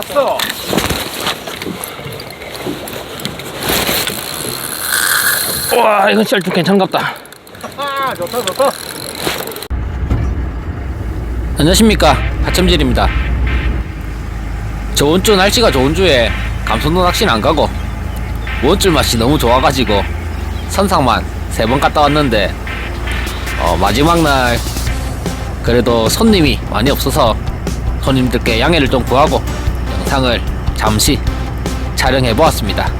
왔어. 와 이건 진짜 좀 괜찮은갑다 아, 좋다, 좋다. 안녕하십니까 하첨질입니다 저번 주 날씨가 좋은 주에 감선도 낚시는 안 가고 원줄 맛이 너무 좋아가지고 선상만 세 번 갔다 왔는데 어, 마지막 날 그래도 손님이 많이 없어서 손님들께 양해를 좀 구하고 영상을 잠시 촬영해 보았습니다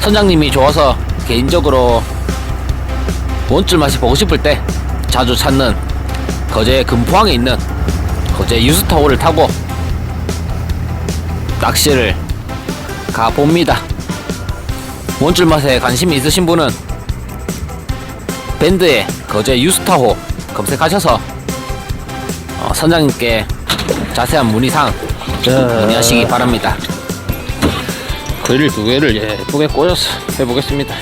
선장님이 좋아서 개인적으로 원줄 맛이 보고 싶을 때 자주 찾는 거제 금포항에 있는 거제 유스타워를 타고 낚시를 가봅니다. 원줄 맛에 관심이 있으신 분은 밴드에 거제 유스타호 검색하셔서 어, 선장님께 자세한 문의사항 문의하시기 바랍니다. 글을 두 개를 예쁘게 꽂아서 해보겠습니다.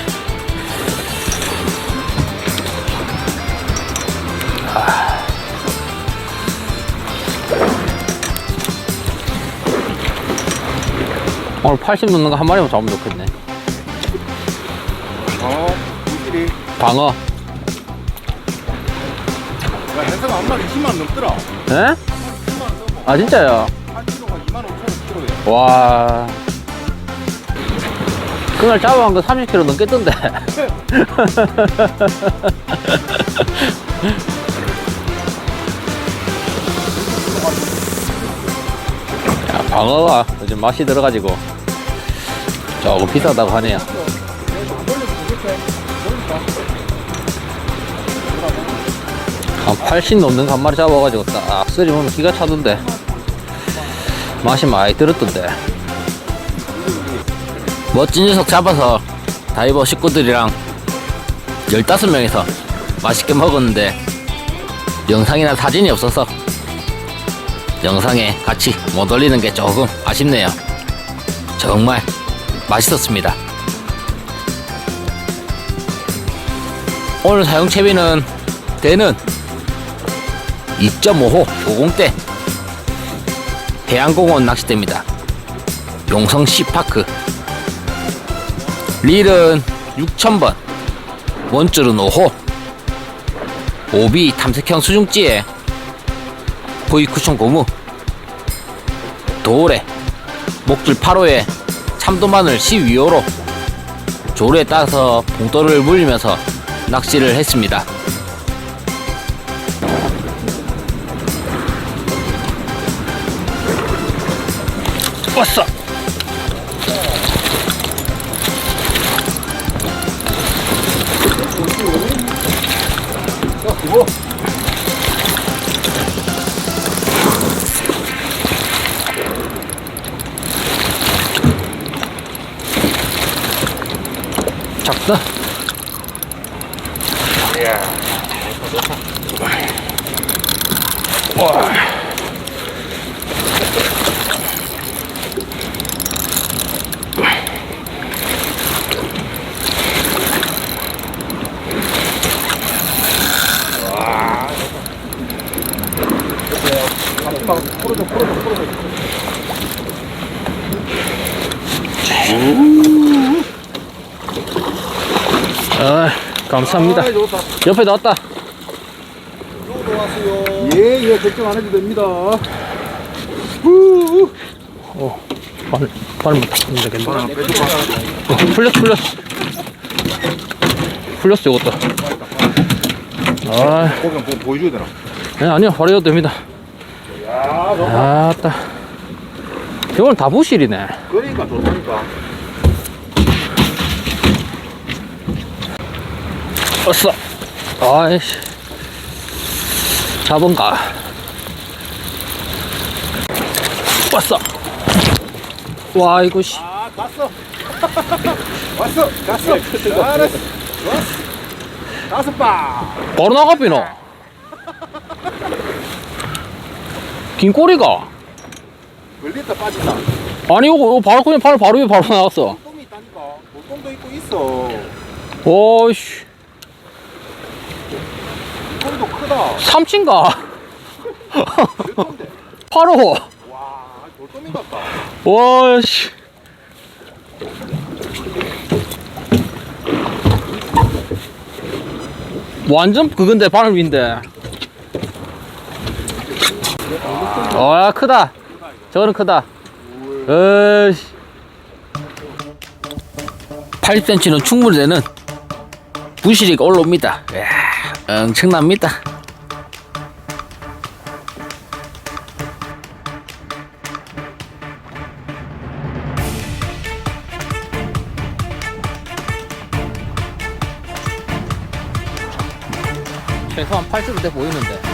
오늘 80 넣는 거 한 마리만 잡으면 좋겠네. 어, 우리끼리. 방어. 야, 해서가 한 마리 10만 넘더라. 에? 아 진짜요? 한 키로가 2만 5천 원 키로야. 와. 그날 잡아간 거 30kg 넘겠던데. 야, 방어가 요즘 맛이 들어가지고 조금 비싸다고 하네요. 한 80 넘는 거한 마리 잡아가지고 딱 쓰리면 기가 차던데. 맛이 많이 들었던데. 멋진 녀석 잡아서 다이버 식구들이랑 15명이서 맛있게 먹었는데 영상이나 사진이 없어서 영상에 같이 못 올리는 게 조금 아쉽네요. 정말 맛있었습니다. 오늘 사용 채비는 대는 2.5호 50대 대한공원 낚싯대입니다. 용성 시파크 릴은 6000번 원줄은 5호 오비 탐색형 수중찌에 V 쿠션 고무 도래 목줄 8호에 참도마늘 12호로 조류에 따라서 봉돌을 물리면서 낚시를 했습니다. 왔어. 작다. 와. 풀어줘, 풀어줘, 풀어줘. 아, 감사합니다. 아, 좋다. 옆에 나왔다. 요도 왔어요. 예, 예, 걱정 안 해도 됩니다. 후. 어, 발, 되겠네. 바람 빼줄까? 어, 풀렸어, 풀렸어. 풀렸어, 이것도. 아, 고기 한번 보여줘야 되나? 네, 아니요, 바로 해도 됩니다. 야, 좋다. 아따. 이건 다 부실이네. 그러니까 좋다니까. 왔어. 아이씨. 잡은가. 왔어. 와, 이거 씨. 아, 갔어. 왔어, 갔어. 잘했어. 왔어. 다섯 방. 바로 나가비노. 긴 꼬리가. 걸렸다 빠진다. 아니, 이거, 이거 바로 그냥 바로, 바로 위에 바로 나갔어. 물똥이 있다니까. 물똥도 있고 있어. 오이씨. 물똥도 크다. 삼친가? 몇 톤데? 8호. 와, 돌돔인 같다. 와, 씨. 완전 그건데, 바늘 위인데. 와, 크다. 저거는 크다. 어이씨. 80cm는 충분히 되는 부시리가 올라옵니다. 이야, 엄청납니다. 최소한 80은 돼 보이는데.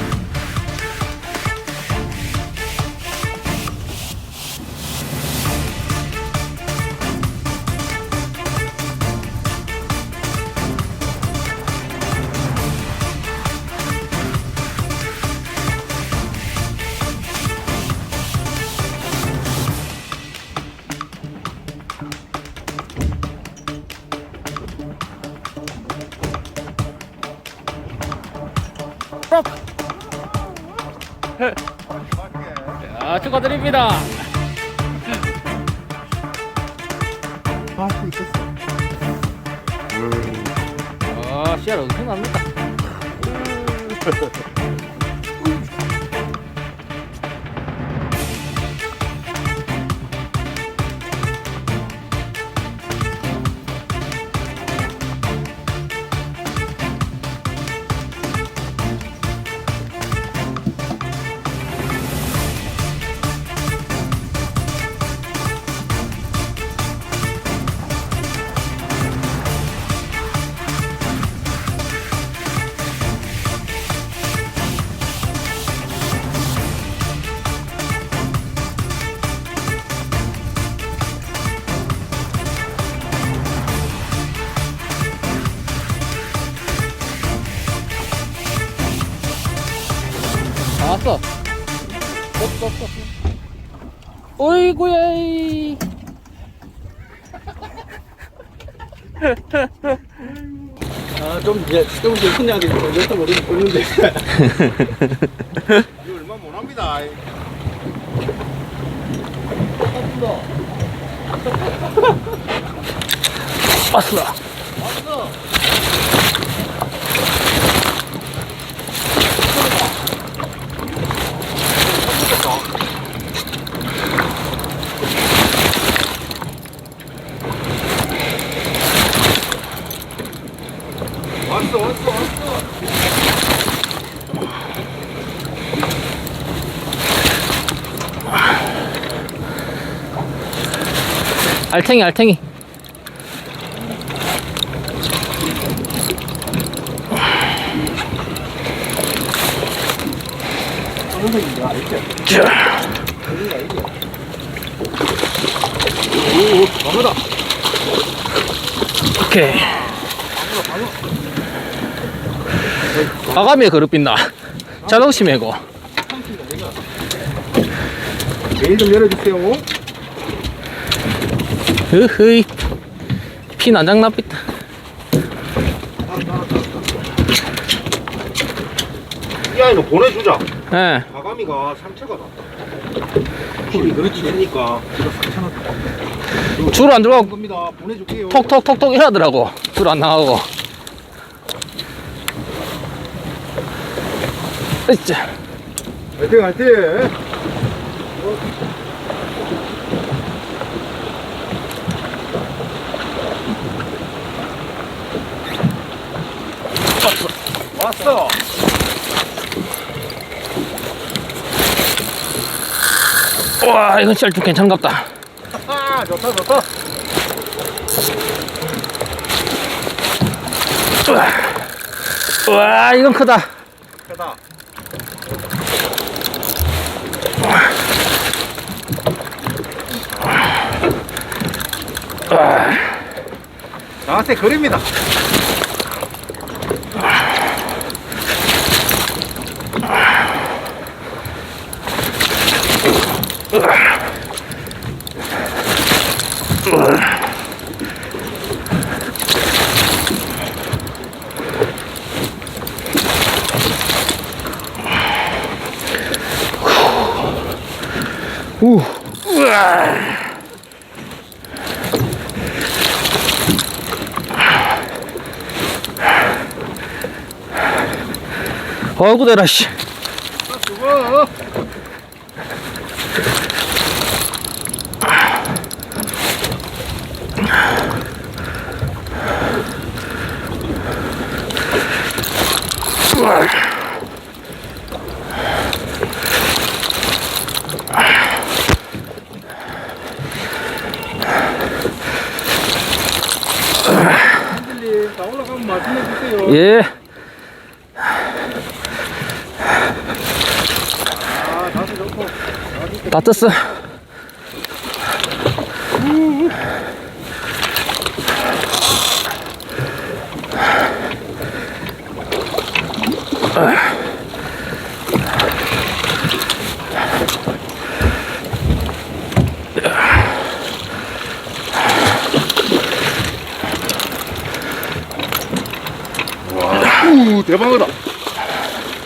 야, 축하드립니다. 아, 있었어. 아, 씨알 엄청납니다. 다 이. 아, 좀, 이제, 좀 이제 흔하게 걸렸다 모르는 걸는데 이거 얼마 못 합니다. 왔어. 왔어, 왔어, 왔어. 알탱이, 알탱이. 방어다. 오케이. 아가미에 그릇 빛나. 자동시 메고. 메일 좀 열어주세요. 으흐이. 피 난장 납니다. 이 아이는 보내주자. 예. 가가미가 상처가 났다. 힘이 그렇지 되니까 이거 상처났다. 줄안 들어가고 겁니다. 보내줄게요. 톡톡톡톡 이러더라고. 줄 안 나가고. 으쌰. 화이팅, 화이팅. 왔어. 와, 이건 진짜 좀 괜찮갑다. 아, 좋다, 좋다. 와, 이건 크다. 크다. 나한테 그립니다. 하고 대라 씨. 아, 예. 다 떴어. 우 대방어다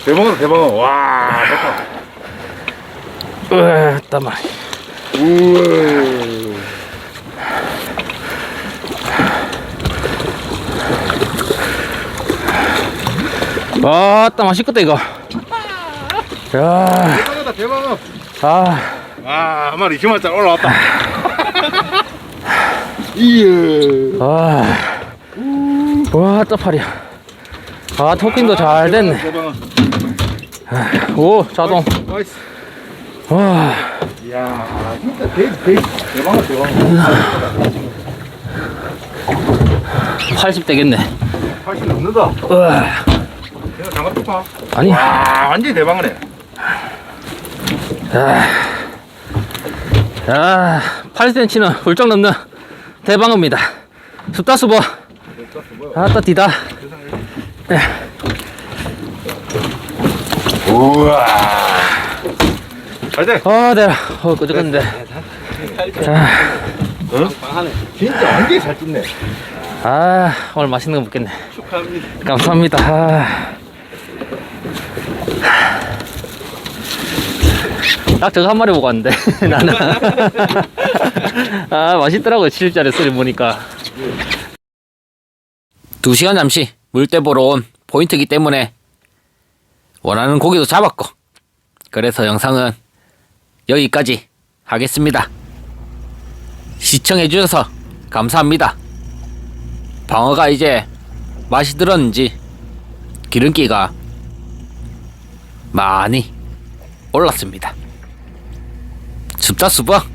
대방어다 대방어 와 좋다 으, 땀아. 우와 아, 땀 맛있겠다 이거. 야, 대방어다 대방어 아, 아 한 마리 20만짜리 올라왔다. 이야. 아, 와, 떠팔이야. 아, 토킹도 잘 됐네. 대방어 오, 자동. 나이스 와, 이야 진짜 대, 대, 대방어 대방어 80 되겠네. 80 넘는다. 으아, 뚜파 아니, 와 완전히 대방어네 아, 8cm는 훌쩍 넘는 대방어입니다. 습다수보. 아따 디다. 우와 잘돼 아, 내가 어, 끄적했는데. 자, 방하네. 진짜 완전히 잘 뜯네 아, 오늘 맛있는 거 먹겠네. 축하합니다. 감사합니다. 아. 딱 저거 한 마리 보고 왔는데 나는. 아 맛있더라고요 7짜리 소리 보니까. 2시간 잠시 물때 보러 온 포인트기 때문에 원하는 고기도 잡았고 그래서 영상은 여기까지 하겠습니다. 시청해 주셔서 감사합니다. 방어가 이제 맛이 들었는지 기름기가 많이 올랐습니다. 습다 수박